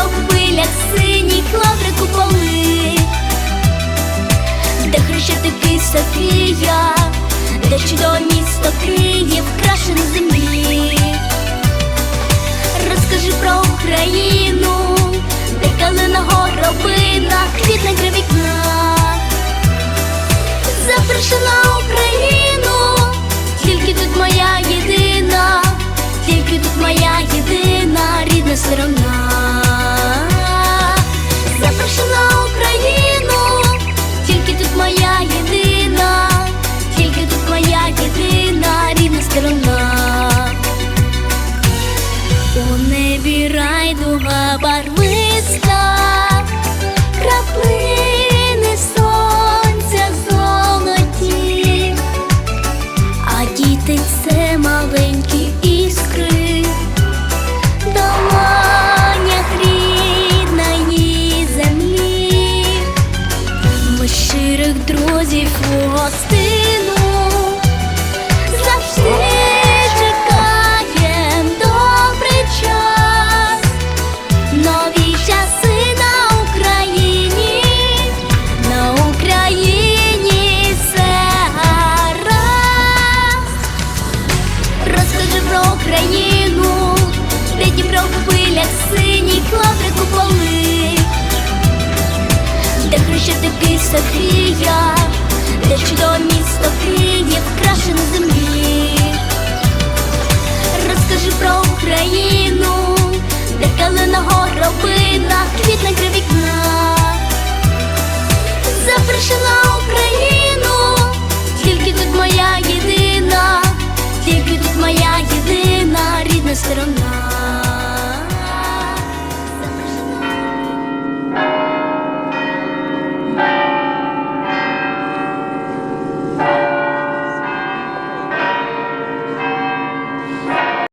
хвилях синій лаври куполи, де хрещатики Софія, де чудове місто Київ, крашене землі. Райдуга барвиста, краплини сонця золоті, а діти це маленькі іскри, долонях рідної землі. Ми щирих друзів у тобі Софія, де чудове місто Київ, краще на землі. Розкажи про Україну, де калина горобина, квітне криві вікна. Запрошена Україну, тільки тут моя єдина, тільки тут моя єдина рідна сторона.